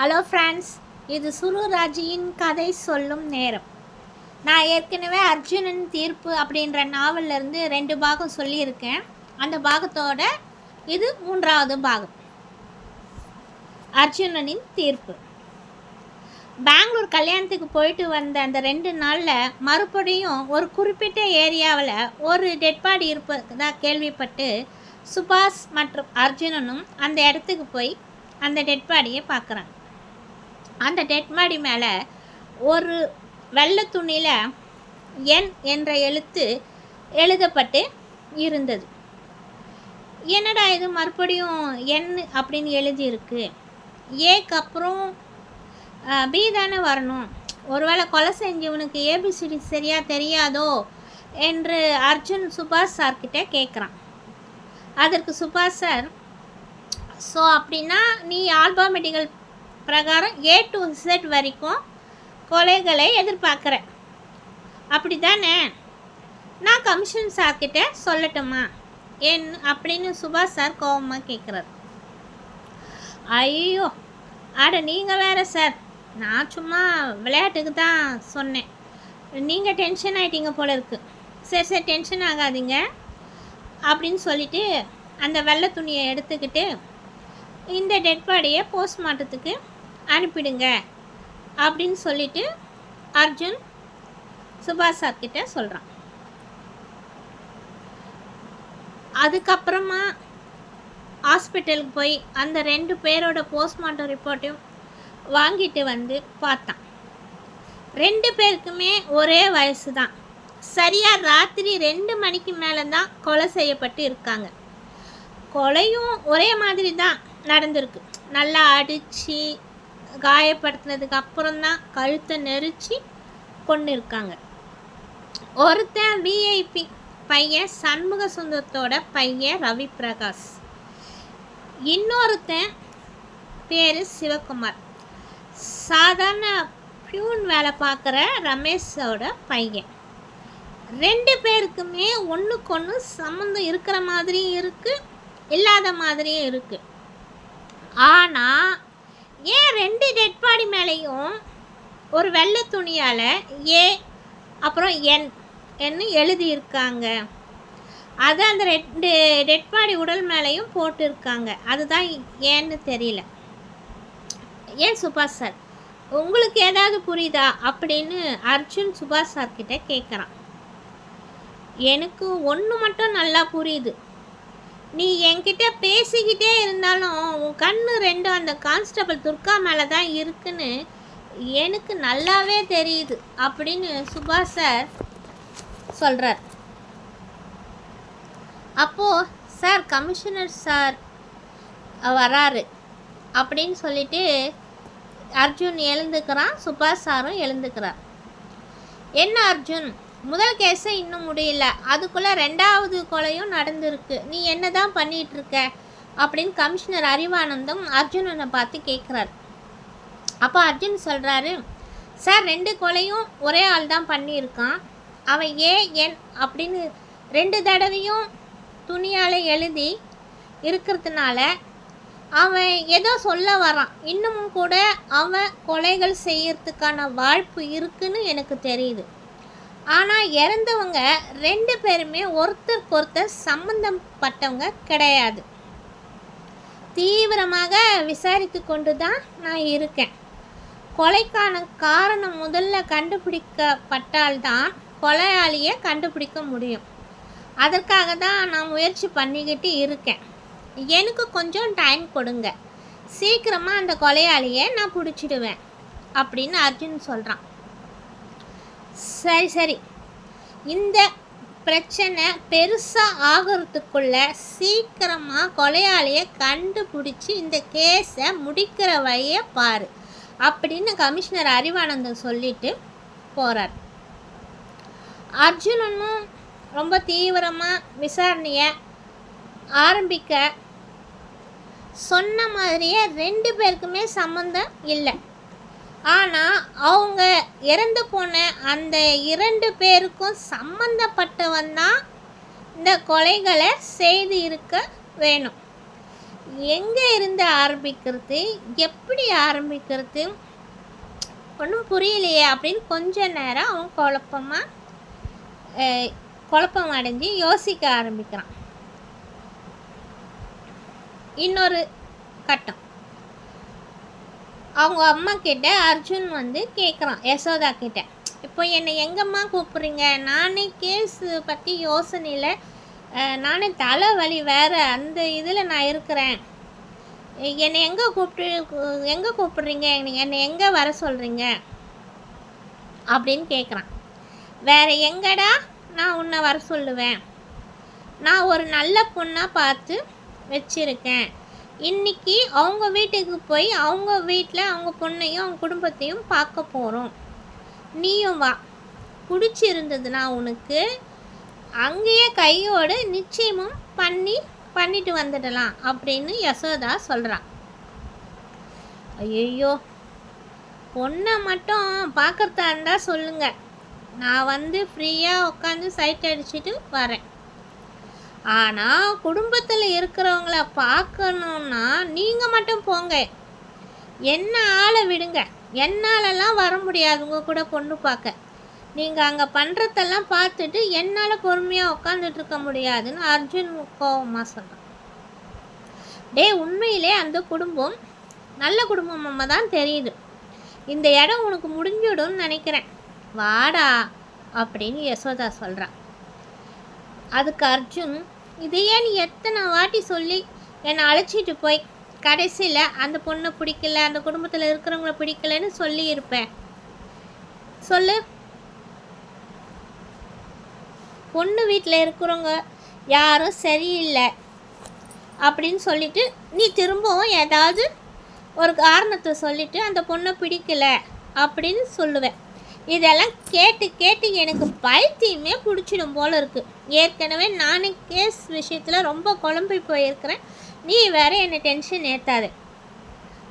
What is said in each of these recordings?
Hello friends இது சுருராஜியின் கதை சொல்லும் நேரம். நான் ஏற்கனவே அர்ஜுனன் தீர்ப்பு அப்படின்ற நாவல்லேருந்து ரெண்டு பாகம் சொல்லியிருக்கேன். அந்த பாகத்தோட இது மூன்றாவது பாகம். அர்ஜுனனின் தீர்ப்பு. பெங்களூர் கல்யாணத்துக்கு போயிட்டு வந்த அந்த ரெண்டு நாளில் மறுபடியும் ஒரு குறிப்பிட்ட ஏரியாவில் ஒரு டெட் பாடி கேள்விப்பட்டு சுபாஷ் மற்றும் அர்ஜுனனும் அந்த இடத்துக்கு போய் அந்த டெட் பாடியை பார்க்குறாங்க. அந்த டெட் பாடி மேலே ஒரு வெள்ளை துணியில் என் என்ற எழுத்து எழுதப்பட்டு இருந்தது. என்னடா இது மறுபடியும் என் அப்படின்னு எழுதியிருக்கு. ஏக்கு அப்புறம் பி தானே வரணும். ஒருவேளை கொலை செஞ்சவனுக்கு ஏபிசிடி சரியாக தெரியாதோ என்று அர்ஜுன் சுபாஷ் சார்கிட்ட கேட்குறான் அதற்கு சுபாஷ் சார் ஸோ அப்படின்னா நீ ஆல்பாமெட்டிக்கல் பிரகாரம் ஏ டு Z வரைக்கும் கொலைகளை எதிர்பார்க்குறேன். அப்படி தானே நான் கமிஷன் சார்கிட்ட சொல்லட்டுமா? ஏன் அப்படின்னு சுபாஷ் சார் கோபமாக கேட்குறாரு ஐயோ அட நீங்கள் வேறு சார் நான் சும்மா விளையாட்டுக்கு தான் சொன்னேன். நீங்கள் டென்ஷன் ஆகிட்டீங்க போல இருக்கு. சரி சரி டென்ஷன் ஆகாதீங்க அப்படின்னு சொல்லிவிட்டு அந்த வெள்ளை துணியை எடுத்துக்கிட்டு இந்த டெட் பாடியை போஸ்ட்மார்ட்டத்துக்கு அனுப்பிடுங்க. அப்படின்னு சொல்லிட்டு அர்ஜுன் சுபாஷ் சார்கிட்ட சொல்கிறான் அதுக்கப்புறமா ஹாஸ்பிட்டலுக்கு போய் அந்த ரெண்டு பேரோட போஸ்ட்மார்ட்டம் ரிப்போர்ட்டையும் வாங்கிட்டு வந்து பார்த்தான். ரெண்டு பேருக்குமே ஒரே வயசு தான் சரியாக ராத்திரி ரெண்டு மணிக்கு மேலே தான் கொலை செய்யப்பட்டு இருக்காங்க. கொலையும் ஒரே மாதிரி தான் நடந்திருக்கு. நல்லா அடித்து காயப்படுத்தினதுக்கு அப்புறம் தான் கழுத்தை நெரிச்சு கொண்டு இருக்காங்க ஒருத்தன் விஐபி பையன் சண்முக சுந்தரத்தோட பையன் ரவி பிரகாஷ் இன்னொருத்தன் பேர் சிவகுமார். சாதாரண பியூன் வேலை பார்க்குற ரமேஷோட பையன். ரெண்டு பேருக்குமே ஒன்றுக்கு ஒன்று சம்மந்தம் இருக்கிற மாதிரியும் இருக்குது இல்லாத மாதிரியும் இருக்குது ஆனால் ஏன் ரெண்டு டெட் பாடி மேலேயும் ஒரு வெள்ளை துணியால் ஏ அப்புறம் என் என்று எழுதியிருக்காங்க. அது அந்த ரெண்டு டெட் பாடி உடல் மேலேயும் போட்டிருக்காங்க. அதுதான் ஏன்னு தெரியல. ஏன் சுபாஷ் சார்? உங்களுக்கு ஏதாவது புரியுதா? அப்படின்னு அர்ஜுன் சுபாஷ் சார்கிட்ட கேட்குறான் எனக்கு ஒன்று மட்டும் நல்லா புரியுது. நீ என்கிட்ட பேசிக்கிட்டே இருந்தாலும் உன் கண்ணு ரெண்டும் அந்த கான்ஸ்டபிள் துர்கா மேலே தான் இருக்குன்னு எனக்கு நல்லாவே தெரியுது அப்படின்னு சுபாஷ் சார் சொல்கிறார் அப்போது சார் கமிஷனர் சார் வராரு அப்படின்னு சொல்லிட்டு அர்ஜுன் எழுந்துக்கிறான் சுபாஷ் சாரும் எழுந்துக்கிறார். என்ன அர்ஜுன்? முதல் கேஸை இன்னும் முடியல. அதுக்குள்ளே ரெண்டாவது கொலையும் நடந்திருக்கு. நீ என்ன தான் பண்ணிகிட்ருக்க அப்படின்னு கமிஷனர் அறிவானந்தம் அர்ஜுனனை பார்த்து கேட்குறாரு. அப்போ அர்ஜுன் சொல்கிறாரு சார் ரெண்டு கொலையும் ஒரே ஆள் தான் பண்ணியிருக்கான். அவன் ஏ என் அப்படின்னு ரெண்டு தடவையும் துணியால் எழுதி இருக்கிறதுனால அவன் ஏதோ சொல்ல வரான். இன்னமும் கூட அவன் கொலைகள் செய்யறதுக்கான வாய்ப்பு இருக்குன்னு எனக்கு தெரியுது. ஆனால் இறந்தவங்க ரெண்டு பேருமே ஒருத்தருக்கு ஒருத்தர் சம்பந்தப்பட்டவங்க கிடையாது. தீவிரமாக விசாரித்து கொண்டு தான் நான் இருக்கேன். கொலைக்கான காரணம் முதல்ல கண்டுபிடிக்கப்பட்டால்தான் கொலையாளியை கண்டுபிடிக்க முடியும். அதற்காக தான் நான் முயற்சி பண்ணிக்கிட்டு இருக்கேன். எனக்கு கொஞ்சம் டைம் கொடுங்க. சீக்கிரமாக அந்த கொலையாளியை நான் பிடிச்சிடுவேன் அப்படின்னு அர்ஜுன் சொல்கிறான் சரி சரி. இந்த பிரச்சனை பெருசாக ஆகிறதுக்குள்ள சீக்கிரமாக கொலையாளியை கண்டுபிடிச்சி இந்த கேஸை முடிக்கிற வழியை பாரு அப்படின்னு கமிஷனர் அறிவானந்தம் சொல்லிட்டு போகிறார் அர்ஜுனனும் ரொம்ப தீவிரமாக விசாரணையை ஆரம்பிக்க சொன்ன மாதிரியே ரெண்டு பேருக்குமே சம்மந்தம் இல்லை. ஆனால் அவங்க இறந்து போன அந்த இரண்டு பேருக்கும் சம்மந்தப்பட்டவன் தான் இந்த கொலைகளை செய்து இருக்க வேணும். எங்கே இருந்து ஆரம்பிக்கிறது? எப்படி ஆரம்பிக்கிறது? ஒன்றும் புரியலையே அப்படின்னு கொஞ்ச நேரம் அவன் குழப்பமாக குழப்பம் அடைஞ்சு யோசிக்க ஆரம்பிக்கிறான். இன்னொரு கட்டம். அவங்க அம்மா கிட்ட அர்ஜுன் வந்து கேட்குறான் யசோதா கிட்ட. இப்போ என்னை எங்கம்மா கூப்பிட்றீங்க? நானே கேஸ் பற்றி யோசனையில் நானே தலைவலி வேறு அந்த இதில் நான் இருக்கிறேன். என்னை எங்கே கூப்பிட்டு எங்கே கூப்பிட்றீங்க? என்னை எங்கே வர சொல்கிறீங்க அப்படின்னு கேட்குறான் வேறு எங்கடா நான் உன்னை வர சொல்லுவேன்? நான் ஒரு நல்ல பொண்ணாக பார்த்து வச்சுருக்கேன். இன்னைக்கு அவங்க வீட்டுக்கு போய் அவங்க வீட்டில் அவங்க பொண்ணையும் அவங்க குடும்பத்தையும் பார்க்க போகிறோம் நீயும் வா. பிடிச்சிருந்ததுன்னா உனக்கு அங்கேயே கையோடு நிச்சயமும் பண்ணி பண்ணிட்டு வந்துடலாம் அப்படின்னு யசோதா சொல்கிறான் ஐயோ பொண்ணை மட்டும் பார்க்குறதா இருந்தால் சொல்லுங்கள் நான் வந்து ஃப்ரீயாக உட்காந்து சைட் அடிச்சுட்டு வரேன். ஆனால் குடும்பத்தில் இருக்கிறவங்கள பார்க்கணுன்னா நீங்கள் மட்டும் போங்க. என்ன ஆளை விடுங்க. என்னாலலாம் வர முடியாது. உங்கள் கூட பொண்ணு பார்க்க. நீங்கள் அங்கே பண்ணுறதெல்லாம் பார்த்துட்டு என்னால் பொறுமையாக உட்காந்துட்டு இருக்க முடியாதுன்னு அர்ஜுன் கோபமாக சொல்கிறான் டேய் உண்மையிலே அந்த குடும்பம் நல்ல குடும்பமாக தான் தெரியுது. இந்த இடம் உனக்கு முடிஞ்சிடும்னு நினைக்கிறேன். வாடா அப்படின்னு யசோதா சொல்கிறான் அதுக்கு அர்ஜுன் இதையே நீ எத்தனை வாட்டி சொல்லி என்னை அழைச்சிட்டு போய் கடைசியில் அந்த பொண்ணை பிடிக்கல அந்த குடும்பத்தில் இருக்கிறவங்கள பிடிக்கலன்னு சொல்லியிருப்பேன். சொல்லு. பொண்ணு வீட்டில் இருக்கிறவங்க யாரும் சரியில்லை அப்படின்னு சொல்லிட்டு நீ திரும்பவும் ஏதாவது ஒரு காரணத்தை சொல்லிட்டு அந்த பொண்ணை பிடிக்கல அப்படின்னு சொல்லுவேன். இதெல்லாம் கேட்டு கேட்டு எனக்கு பைத்தியமே பிடிச்சிடும் போல இருக்குது ஏற்கனவே நானே கேஸ் விஷயத்தில் ரொம்ப குழம்பி போயிருக்கிறேன். நீ வேற என்னை டென்ஷன் ஏற்றாது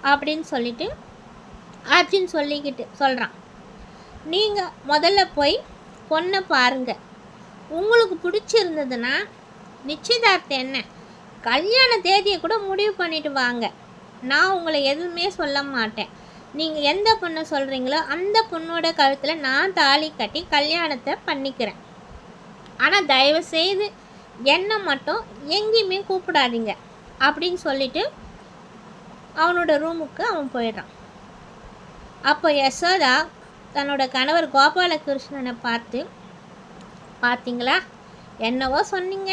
அப்படின்னு சொல்லிட்டு அர்ஜுன் சொல்லிக்கிட்டு சொல்கிறான் நீங்கள் முதல்ல போய் பொண்ணை பாருங்கள் உங்களுக்கு பிடிச்சிருந்ததுன்னா நிச்சயதார்த்தம் என்ன? கல்யாண தேதியை கூட முடிவு பண்ணிட்டு வாங்க. நான் உங்களை எதுவுமே சொல்ல மாட்டேன். நீங்கள் எந்த பொண்ணை சொல்கிறீங்களோ அந்த பொண்ணோட கழுத்தில் நான் தாலி கட்டி கல்யாணத்தை பண்ணிக்கிறேன். ஆனால் தயவு செய்து என்னை மட்டும் எங்கேயுமே கூப்பிடாதீங்க அப்படின்னு சொல்லிட்டு அவனோட ரூமுக்கு அவன் போயிடுறான். அப்போ யசோதா தன்னோட கணவர் கோபாலகிருஷ்ணனை பார்த்து பார்த்தீங்களா என்னவோ சொன்னீங்க.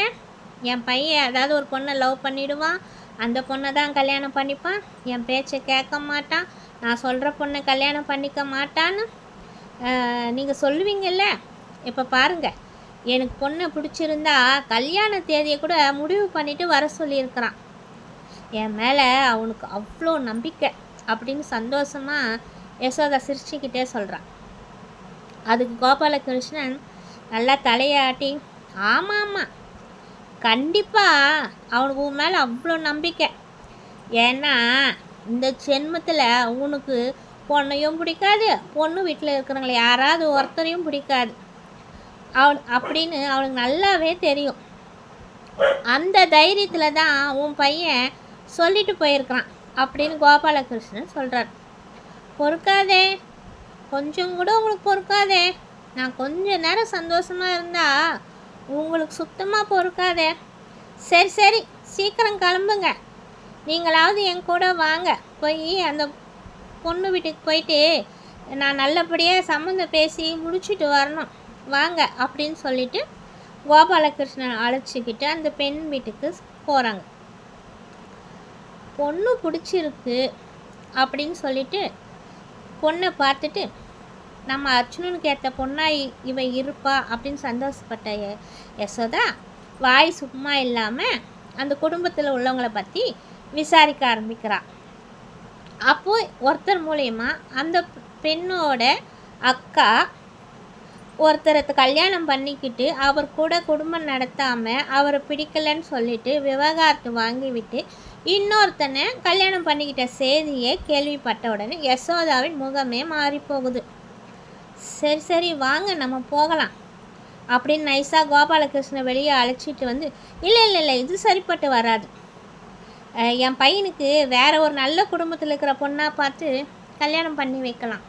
என் பையன் ஏதாவது ஒரு பொண்ணை லவ் பண்ணிவிடுவான் அந்த பொண்ணை தான் கல்யாணம் பண்ணிப்பான். என் பேச்சை கேட்க மாட்டான். நான் சொல்கிற பொண்ணை கல்யாணம் பண்ணிக்க மாட்டான்னு நீங்கள் சொல்லுவீங்கல்ல? இப்போ பாருங்கள் எனக்கு பொண்ணை பிடிச்சிருந்தா கல்யாண தேதியை கூட முடிவு பண்ணிவிட்டு வர சொல்லியிருக்கிறான். என் மேலே அவனுக்கு அவ்வளோ நம்பிக்கை அப்படின்னு சந்தோஷமாக யசோதா சிரிச்சுக்கிட்டே சொல்கிறான் அதுக்கு கோபாலகிருஷ்ணன் நல்லா தலையாட்டி ஆமாம் ஆமாம் கண்டிப்பாக அவனுக்கு உன் மேலே அவ்வளோ நம்பிக்கை. ஏன்னா இந்த ஜென்மத்தில் உனக்கு பொண்ணையும் பிடிக்காது பொண்ணு வீட்டில் இருக்கிறவங்கள யாராவது ஒருத்தரையும் பிடிக்காது. அவன் அப்படின்னு அவனுக்கு நல்லாவே தெரியும். அந்த தைரியத்தில் தான் உன் பையன் சொல்லிட்டு போயிருக்கிறான் அப்படின்னு கோபாலகிருஷ்ணன் சொல்கிறார் பொறுக்காதே கொஞ்சம் கூட உங்களுக்கு பொறுக்காதே. நான் கொஞ்ச நேரம் சந்தோஷமாக இருந்தால் உங்களுக்கு சுத்தமாக பொறுக்காதே. சரி சரி சீக்கிரம் கிளம்புங்க. நீங்களாவது என் கூட வாங்க. போய் அந்த பொண்ணு வீட்டுக்கு போயிட்டு நான் நல்லபடியாக சம்மந்தம் பேசி முடிச்சுட்டு வரணும். வாங்க அப்படின்னு சொல்லிட்டு கோபாலகிருஷ்ணன் அழைச்சிக்கிட்டு அந்த பெண் வீட்டுக்கு போகிறாங்க பொண்ணு பிடிச்சிருக்கு அப்படின்னு சொல்லிட்டு பொண்ணை பார்த்துட்டு நம்ம அர்ஜுனனுக்கு ஏற்ற பொண்ணாக இவ இருப்பா அப்படின்னு சந்தோஷப்பட்ட யசோதா வாய் சும்மா இல்லாமல் அந்த குடும்பத்தில் உள்ளவங்களை பற்றி விசாரிக்க ஆரம்பிக்கிறான் அப்போ ஒருத்தர் மூலயமா அந்த பெண்ணோட அக்கா ஒருத்தரை கல்யாணம் பண்ணிக்கிட்டு அவர் கூட குடும்பம் நடத்தாமல் அவரை பிடிக்கலன்னு சொல்லிட்டு விவகாரத்தை வாங்கிவிட்டு இன்னொருத்தனை கல்யாணம் பண்ணிக்கிட்ட செய்தியை கேள்விப்பட்ட உடனே யசோதாவின் முகமே மாறி போகுது சரி சரி வாங்க நம்ம போகலாம் அப்படின்னு நைஸாக கோபாலகிருஷ்ண வெளியே அழைச்சிட்டு வந்து இல்லை இல்லை இல்லை இது சரிப்பட்டு வராது. என் பையனுக்கு வேற ஒரு நல்ல குடும்பத்தில் இருக்கிற பொண்ணாக பார்த்து கல்யாணம் பண்ணி வைக்கலாம்.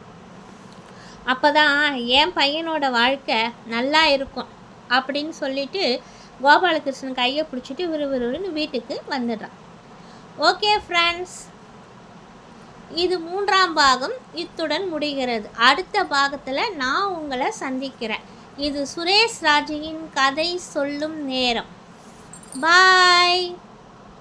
அப்போ தான் என் பையனோட வாழ்க்கை நல்லா இருக்கும் அப்படின்னு சொல்லிட்டு கோபாலகிருஷ்ணன் கையை பிடிச்சிட்டு விறுவிறுன்னு வீட்டுக்கு வந்துடுறான். ஓகே ஃப்ரெண்ட்ஸ் இது மூன்றாம் பாகம் இத்துடன் முடிகிறது. அடுத்த பாகத்தில் நான் உங்களை சந்திக்கிறேன். இது சுரேஷ் ராஜியின் கதை சொல்லும் நேரம். பாய்